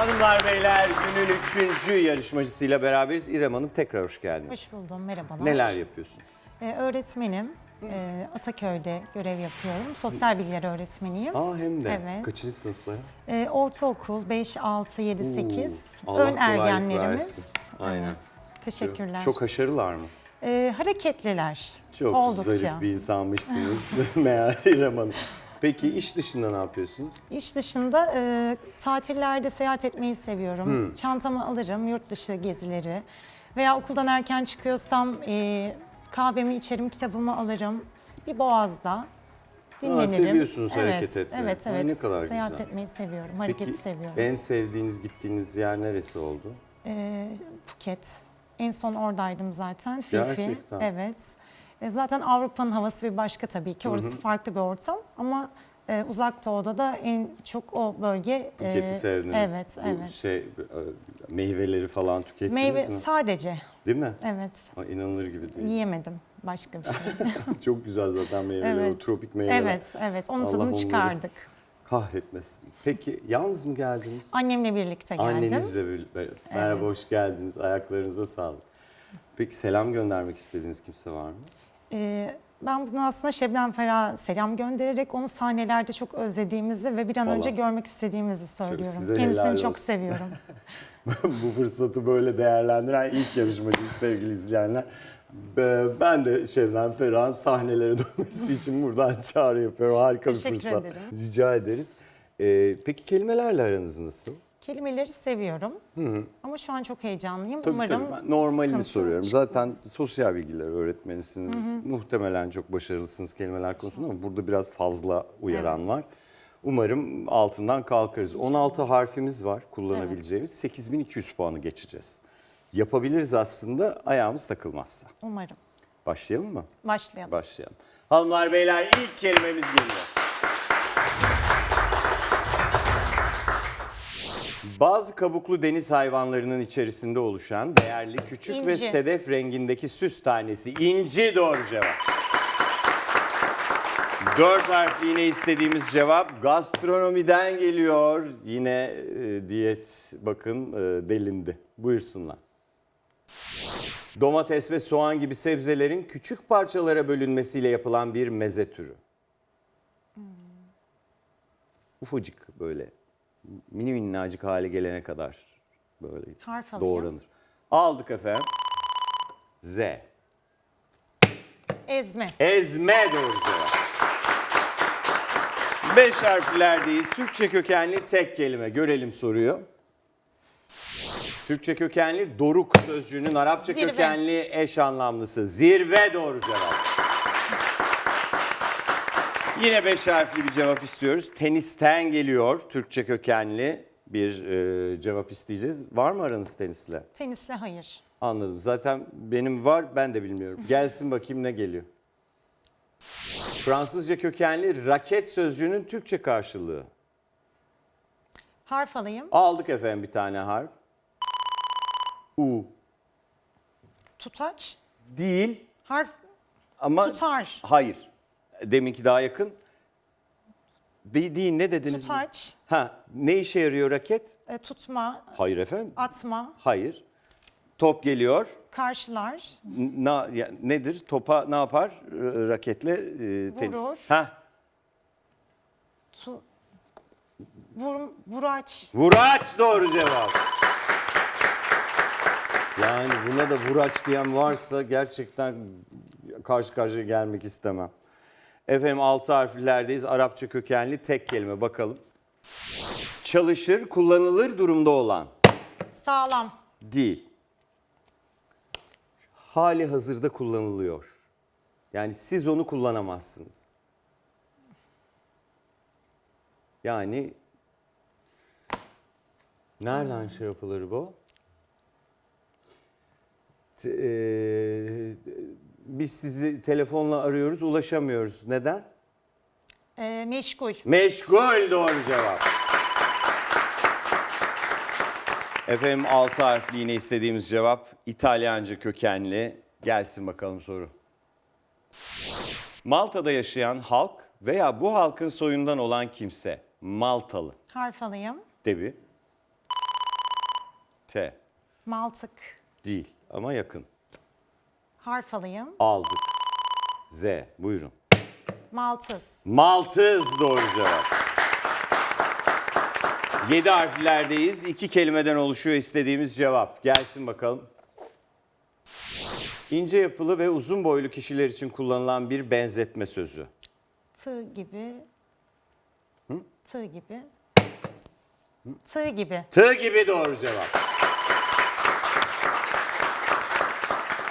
Hanımlar beyler günün üçüncü yarışmacısıyla beraberiz. İrem Hanım tekrar hoş geldiniz. Hoş buldum, merhabalar. Neler yapıyorsunuz? Ee, öğretmenim. Ee, Ataköy'de görev yapıyorum. Sosyal bilgiler öğretmeniyim. Aa hem de. Evet. Kaçıncı sınıflara? Ee, ortaokul 5, 6, 7, 8. Allah Ön kolaylık ergenlerimiz. versin. Aynen. Teşekkürler. Çok haşarılar mı? Ee, hareketliler. Çok Oldukça. zarif bir insanmışsınız meğer İrem Hanım. Peki iş dışında ne yapıyorsunuz? İş dışında e, tatillerde seyahat etmeyi seviyorum. Hmm. Çantamı alırım, yurt dışı gezileri. Veya okuldan erken çıkıyorsam e, kahvemi içerim, kitabımı alırım. Bir boğazda dinlenirim. seviyorsunuz evet, hareket etmeyi. Evet, Ay, evet. ne kadar Seyahat güzel. etmeyi seviyorum, hareketi Peki seviyorum. en sevdiğiniz gittiğiniz yer neresi oldu? E, Phuket. En son oradaydım zaten. Fifi. Gerçekten. Evet. E, zaten Avrupa'nın havası bir başka tabii ki. Orası farklı bir ortam ama e, uzak doğuda da en çok o bölge. e, Phuket'i sevdiniz. Evet, Bu evet. Şey, e, meyveleri falan tükettiniz Meyve mi? sadece. Değil mi? Evet. Ay, inanılır gibi değil. Yiyemedim başka bir şey. Çok güzel zaten meyveler, o evet. tropik meyveler. Evet, evet. Onun Allah tadını onları çıkardık. Kahretmesin. Peki yalnız mı geldiniz? Annemle birlikte geldim. Annenizle birlikte. Merhaba, hoş geldiniz. Ayaklarınıza sağlık. Peki selam göndermek istediğiniz kimse var mı? Ee, ben bugün aslında Şebnem Ferah'a selam göndererek onu sahnelerde çok özlediğimizi ve bir an Falan. önce görmek istediğimizi söylüyorum. size Kendisini çok olsun. seviyorum. Bu fırsatı böyle değerlendiren ilk yarışmacıyız sevgili izleyenler. Be- Ben de Şebnem Ferah'ın sahnelere dönmesi için buradan çağrı yapıyorum. Harika bir Teşekkür fırsat. ederim. Rica ederiz. Ee, peki kelimelerle aranız nasıl? Kelimeleri seviyorum. Ama şu an çok heyecanlıyım. Tabii Umarım tabii. Ben normalini soruyorum. çıkmaz. Zaten sosyal bilgiler öğretmenisiniz. Muhtemelen çok başarılısınız kelimeler konusunda ama burada biraz fazla uyaran Evet. var. Umarım altından kalkarız. 16 harfimiz var kullanabileceğimiz. 8200 puanı geçeceğiz. Yapabiliriz aslında ayağımız takılmazsa. Umarım. Başlayalım mı? Başlayalım. Başlayalım. Hanımlar beyler ilk kelimemiz geliyor. Bazı kabuklu deniz hayvanlarının içerisinde oluşan değerli küçük ve İnci. sedef rengindeki süs tanesi inci doğru cevap. Dört harfli yine istediğimiz cevap gastronomiden geliyor. Yine e, diyet bakın e, delindi. Buyursunlar. Domates ve soğan gibi sebzelerin küçük parçalara bölünmesiyle yapılan bir meze türü. Ufacık böyle mini minnacık hale gelene kadar böyle Harf alayım. doğranır. Aldık efendim. Z. Ezme. Ezme doğru cevap. Beş harflerdeyiz. Türkçe kökenli tek kelime. Görelim soruyu. Türkçe kökenli doruk sözcüğünün Arapça Zirve. kökenli eş anlamlısı. Zirve doğru cevap. Yine beş harfli bir cevap istiyoruz. Tenisten geliyor. Türkçe kökenli bir e, cevap isteyeceğiz. Var mı aranız tenisle? Tenisle hayır. Anladım. Zaten benim var ben de bilmiyorum. Gelsin bakayım ne geliyor. Fransızca kökenli raket sözcüğünün Türkçe karşılığı. Harf alayım. Aldık efendim bir tane harf. U. Tutaç. Değil Harf ama tutar. hayır. Deminki daha yakın. Bir değil ne dediniz? Tutaç. Ha, ne işe yarıyor raket? e, tutma. Hayır efendim. Atma. Hayır. Top geliyor. Karşılar. N- Na, ya- nedir? Topa ne yapar? R- Raketle e, tenis. Vurur. Ha, Tu, vur, vuraç. Vuraç doğru cevap. Yani buna da vuraç diyen varsa gerçekten karşı karşıya gelmek istemem. Efendim altı harflerdeyiz. Arapça kökenli tek kelime bakalım. Çalışır, kullanılır durumda olan. Sağlam. Değil. Hali hazırda kullanılıyor. Yani siz onu kullanamazsınız. Yani nereden şey yapılır bu? T- biz sizi telefonla arıyoruz, ulaşamıyoruz. Neden? E, meşgul. Meşgul doğru cevap. Efendim altı harfli yine istediğimiz cevap İtalyanca kökenli. Gelsin bakalım soru. Malta'da yaşayan halk veya bu halkın soyundan olan kimse Maltalı. Harf alayım. Debi. T. Maltık. Değil ama yakın. Harf alayım. Aldık. Z. Buyurun. Maltız. Maltız doğru cevap. 7 harflerdeyiz. İki kelimeden oluşuyor istediğimiz cevap. Gelsin bakalım. İnce yapılı ve uzun boylu kişiler için kullanılan bir benzetme sözü. Tığ gibi. Tığ gibi. Tığ gibi. Tığ gibi doğru cevap.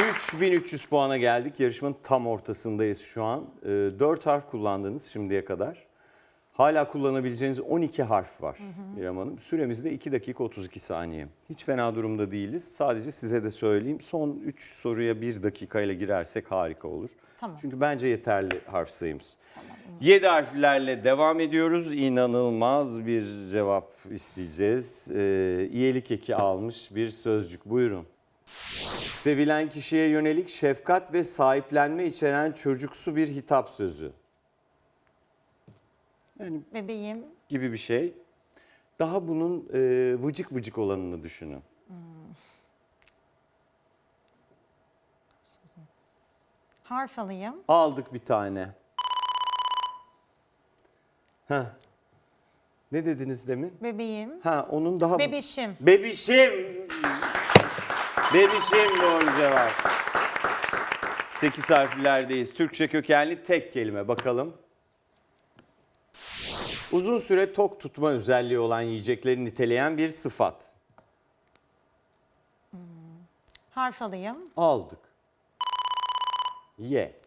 3300 puana geldik. Yarışmanın tam ortasındayız şu an. 4 harf kullandınız şimdiye kadar. Hala kullanabileceğiniz 12 harf var İrem Hanım. Süremiz de 2 dakika 32 saniye. Hiç fena durumda değiliz. Sadece size de söyleyeyim. Son 3 soruya 1 dakikayla girersek harika olur. Tamam. Çünkü bence yeterli harf sayımız. 7 harflerle devam ediyoruz. İnanılmaz bir cevap isteyeceğiz. Ee, iyilik eki almış bir sözcük. Buyurun. Sevilen kişiye yönelik şefkat ve sahiplenme içeren çocuksu bir hitap sözü. Yani Bebeğim. gibi bir şey. Daha bunun e, vıcık vıcık olanını düşünün. Harf alayım. Aldık bir tane. Heh. Ne dediniz demin? Bebeğim. Ha onun daha... Bebişim. Bebişim. Bebişim doğru cevap. 8 harflerdeyiz. Türkçe kökenli tek kelime bakalım. Uzun süre tok tutma özelliği olan yiyecekleri niteleyen bir sıfat. Harf alayım. Aldık. Ye.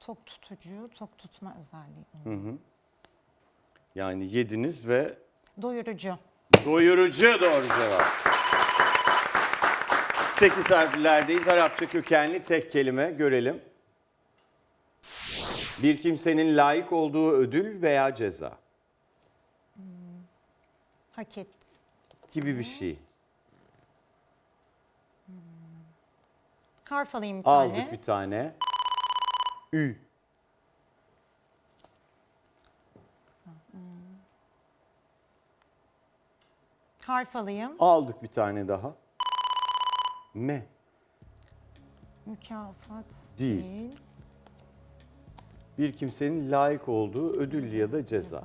Tok tutucu, tok tutma özelliği. Yani yediniz ve Doyurucu. Doyurucu doğru cevap. 8 harflerdeyiz. Arapça kökenli tek kelime görelim. Bir kimsenin layık olduğu ödül veya ceza Hak et. gibi bir şey. Harf alayım bir tane. Aldık bir tane. Ü. Harf alayım. Aldık bir tane daha. Me. Mükafat Değil. değil. Bir kimsenin layık olduğu ödül ya da ceza.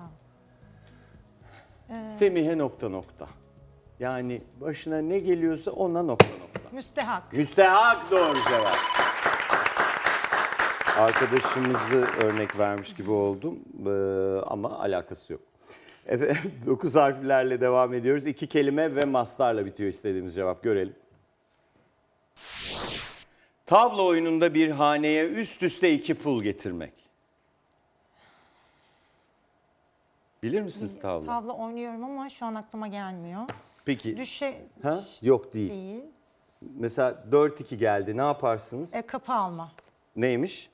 Semihe nokta nokta. Yani başına ne geliyorsa ona nokta nokta. Müstehak. Müstehak doğru cevap. Arkadaşımızı örnek vermiş gibi oldum Ee, ama alakası yok. Efendim 9 harflerle devam ediyoruz. İki kelime ve mastarla bitiyor istediğimiz cevap. Görelim. Tavla oyununda bir haneye üst üste iki pul getirmek. Bilir misiniz tavla? Tavla oynuyorum ama şu an aklıma gelmiyor. Peki. Düşe Ha? Yok değil. değil. Mesela 4-2 geldi. Ne yaparsınız? E, kapı alma. Neymiş?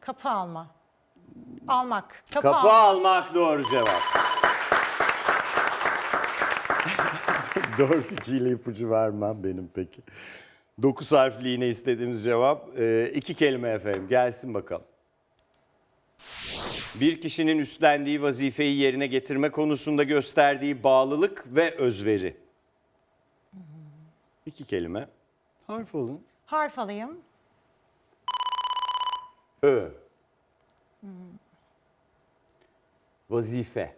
Kapı alma. Almak. Kapı, Kapı alma. almak doğru cevap. 4-2 ile ipucu vermem benim peki. 9 harfli yine istediğimiz cevap. Ee, iki kelime efendim. Gelsin bakalım. Bir kişinin üstlendiği vazifeyi yerine getirme konusunda gösterdiği bağlılık ve özveri. İki kelime. Harf alın. Harf alayım. Ö. Vazife.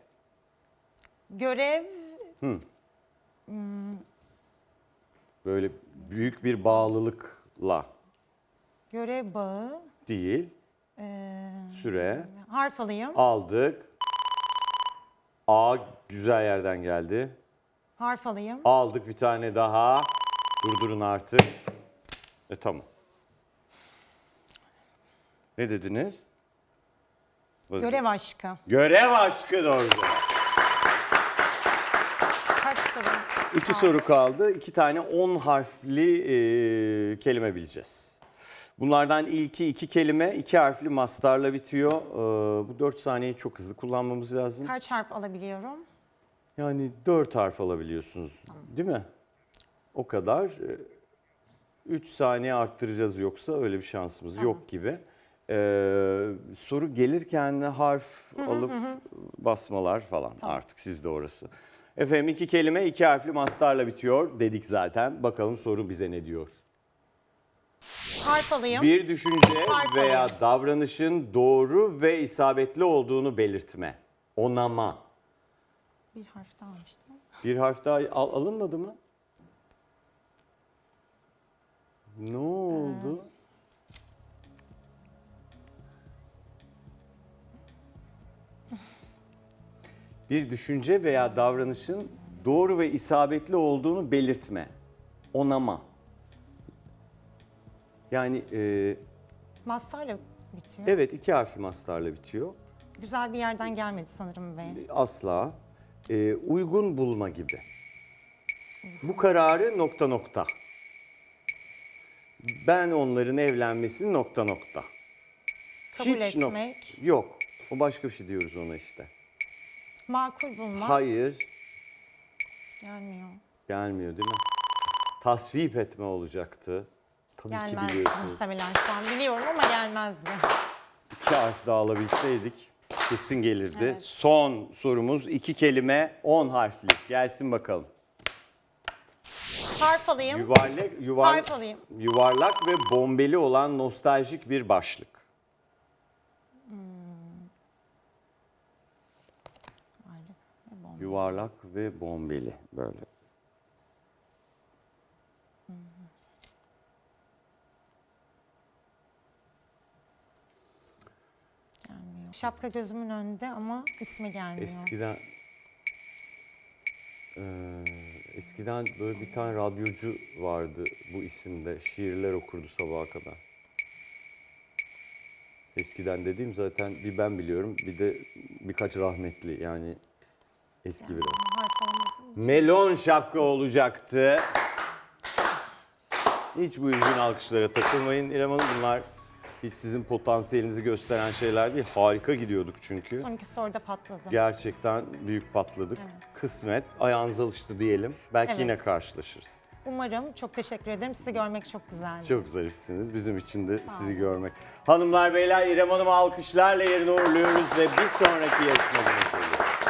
Görev. Böyle büyük bir bağlılıkla Görev bağı. değil. Ee, Süre harf alayım. aldık. A güzel yerden geldi. Harf alayım. Aldık bir tane daha. Durdurun artık. E tamam. Ne dediniz? Görev aşkı. Görev aşkı doğru cevap. Kaç soru? İki soru kaldı. İki tane 10 harfli e, kelime bileceğiz. Bunlardan ilki iki kelime, iki harfli mastarla bitiyor. E, bu 4 saniyeyi çok hızlı kullanmamız lazım. Kaç harf alabiliyorum? Yani 4 harf alabiliyorsunuz değil mi? O kadar. 3 saniye arttıracağız yoksa öyle bir şansımız yok gibi. Ee, soru gelirken harf alıp basmalar falan artık sizde orası. Efendim iki kelime iki harfli mastarla bitiyor dedik zaten. Bakalım soru bize ne diyor? Harf alayım. Bir düşünce Harf veya alayım. davranışın doğru ve isabetli olduğunu belirtme. Onama. Bir harf daha almıştım. Bir harf daha al- alınmadı mı? Ne oldu? Bir düşünce veya davranışın doğru ve isabetli olduğunu belirtme. Onama. Yani e, Mastarla bitiyor. evet iki harfli mastarla bitiyor. Güzel bir yerden gelmedi sanırım ve Asla. E, uygun bulma gibi. Bu kararı nokta nokta. Ben onların evlenmesini nokta nokta. kabul Hiç nok- etmek, Yok. O başka bir şey diyoruz ona işte. Makul bulmak Hayır. gelmiyor. Gelmiyor değil mi? Tasvip etme olacaktı. Tabii ki Gelmez biliyorsunuz. muhtemelen şu an biliyorum ama gelmezdi. İki harf daha alabilseydik kesin gelirdi. Evet. Son sorumuz iki kelime on harfli. Gelsin bakalım. Harf alayım. Yuvarlak, yuvar, Harf alayım. yuvarlak ve bombeli olan nostaljik bir başlık. Yuvarlak ve bombeli böyle. Gelmiyor. Şapka gözümün önünde ama ismi gelmiyor. Eskiden eee, eskiden böyle bir tane radyocu vardı bu isimde. Şiirler okurdu sabaha kadar. Eskiden dediğim zaten bir ben biliyorum bir de birkaç rahmetli yani eski biraz. Melon şapka olacaktı. Hiç bu üzgün alkışlara takılmayın. İrem Hanım bunlar hiç sizin potansiyelinizi gösteren şeyler değil. Harika gidiyorduk çünkü. Son iki soruda patladı. Gerçekten büyük patladık. Kısmet ayağınız alıştı diyelim. Belki Evet. yine karşılaşırız. Umarım. Çok teşekkür ederim. Sizi görmek çok güzeldi. Çok zarifsiniz. Bizim için de sizi görmek. Hanımlar beyler İrem Hanım'ı alkışlarla yerine uğurluyoruz ve bir sonraki yarışmada görüşürüz.